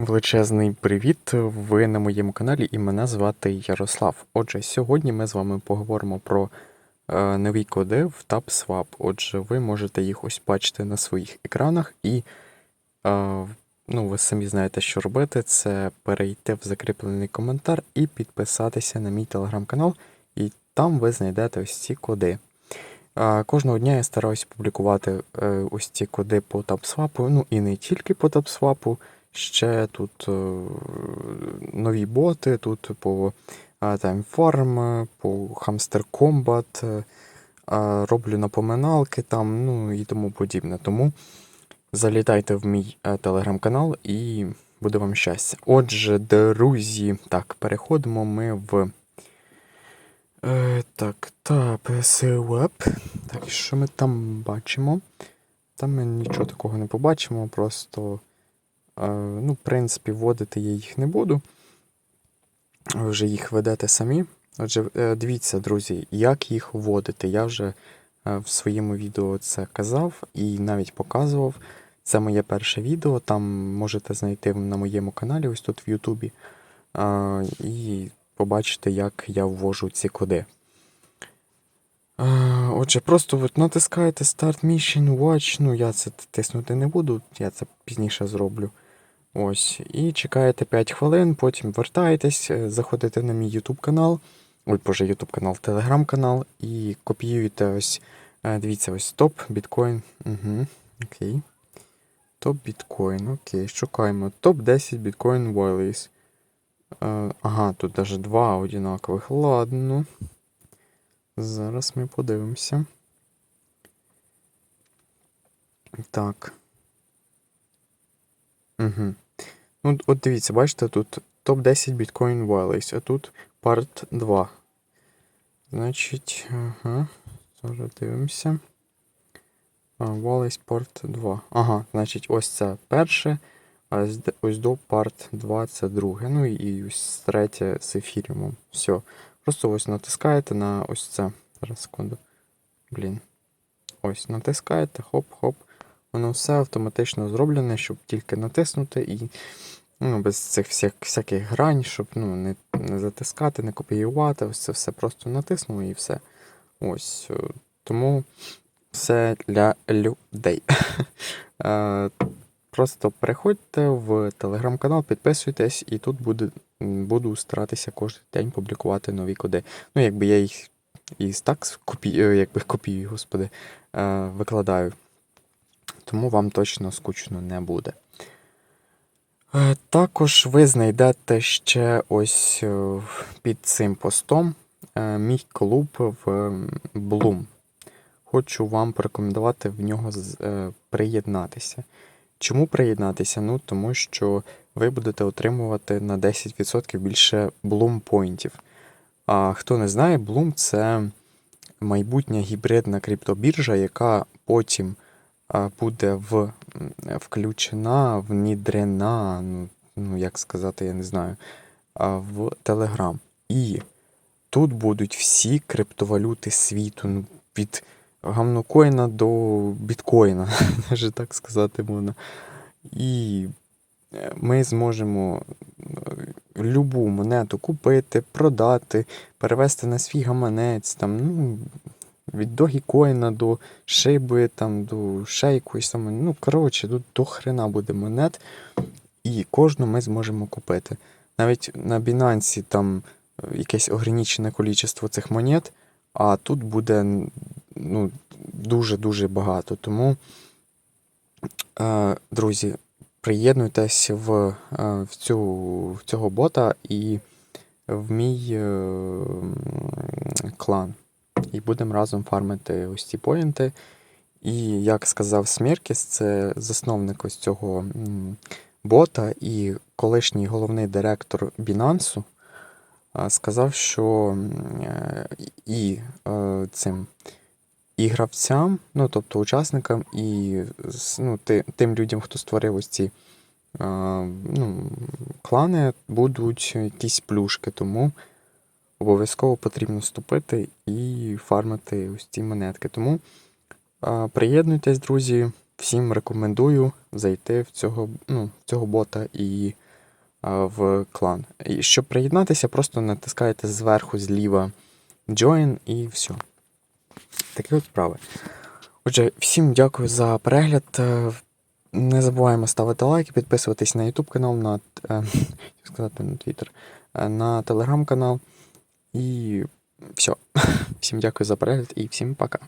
Величезний привіт! Ви на моєму каналі і мене звати Ярослав. Отже, сьогодні ми з вами поговоримо про е, нові коди в TabSwap. Отже, ви можете їх ось бачити на своїх екранах, і е, ну, ви самі знаєте, що робити. Це перейти в закріплений коментар і підписатися на мій телеграм-канал, і там ви знайдете ось ці коди. Е, Кожного дня я стараюся публікувати е, ось ці коди по TabSwap, ну і не тільки по TabSwap, Ще тут е, нові боти, тут по е, Time Farm, по Hamster Combat, е, е, роблю напоминалки там, ну і тому подібне. Тому залітайте в мій е, телеграм-канал і буде вам щастя. Отже, друзі, так, переходимо ми в. Е, так, та PSWeb. Так, що ми там бачимо? Там ми нічого такого не побачимо, просто. Ну, в принципі, вводити я їх не буду. Ви вже їх ведете самі. Отже, е, дивіться, друзі, як їх вводити. Я вже е, в своєму відео це казав і навіть показував. Це моє перше відео. Там можете знайти на моєму каналі, ось тут в Ютубі. І побачите, як я ввожу ці коди. Отже, просто от натискаєте Start Mission Watch. Ну, я це тиснути не буду, я це пізніше зроблю. Ось. І чекаєте 5 хвилин, потім вертаєтесь, е, заходите на мій YouTube канал. Ой, боже, YouTube канал, Telegram канал, і копіюєте ось. е, Дивіться, ось топ біткоін. Угу, окей. Топ біткоін, окей. Шукаємо. Топ 10 біткоін Wallets. Е, Ага, тут навіть два одинакових. Ладно. Зараз ми подивимося. Так. Угу. Ну, от дивіться, бачите, тут топ-10 Bitcoin Wallets, а тут парт 2. Значить, ага. Зараз дивимося. А, Wallets Part 2. Ага, значить, ось це перше, а ось до Part 2 це друге. Ну і ось третє з ефіріумом. Все. Просто ось натискаєте на ось це. Зараз секунду. Блін. Ось, натискаєте, хоп-хоп. Воно все автоматично зроблене, щоб тільки натиснути і ну, без цих всяк, всяких грань, щоб ну, не, не затискати, не копіювати. Ось це все просто натиснули і все. Ось. е, Тому все для людей. Е, Просто переходьте в телеграм-канал, підписуйтесь, і тут буде, буду старатися кожен день публікувати нові коди. Ну, якби я їх і так копію, якби копію, господи, е, викладаю. Тому вам точно скучно не буде. Е, Також ви знайдете ще ось е, під цим постом е, мій клуб в Bloom. Хочу вам порекомендувати в нього приєднатися. Чому приєднатися? Ну, тому що ви будете отримувати на 10% більше Bloom поінтів. А хто не знає, Bloom це майбутня гібридна криптобіржа, яка потім буде в, включена, внідрена, ну, ну як сказати, я не знаю, в Telegram. І тут будуть всі криптовалюти світу, ну, від гамнокоїна до біткоїна, навіть так сказати можна. І е, ми зможемо е, любу монету купити, продати, перевести на свій гаманець, там, ну, від Догікоїна до шиби, там, до ще якоїсь там. Ну, коротше, тут до хрена буде монет, і кожну ми зможемо купити. Навіть на Binance там е, якесь ограничене кількість цих монет, а тут буде ну, дуже-дуже багато. Тому, е, друзі, приєднуйтесь в, е, в, цю, в цього бота і в мій е, клан. І будемо разом фармити ось ці поінти. І як сказав Смеркіс, це засновник ось цього бота і колишній головний директор Binance, сказав, що і е, цим і гравцям, ну тобто учасникам, і ну, тим людям, хто створив ось ці ну, клани, будуть якісь плюшки. Тому обов'язково потрібно вступити і фармити ось ці монетки. Тому а, приєднуйтесь, друзі. Всім рекомендую зайти в цього, ну, в цього бота і в клан. І щоб приєднатися, просто натискаєте зверху зліва Join і все. Такі от справи. Отже, всім дякую за перегляд. Е, Не забуваємо ставити лайки, підписуватись на YouTube канал, на, е, сказати, на Twitter, е, на телеграм канал. І все. Всім дякую за перегляд і всім пока.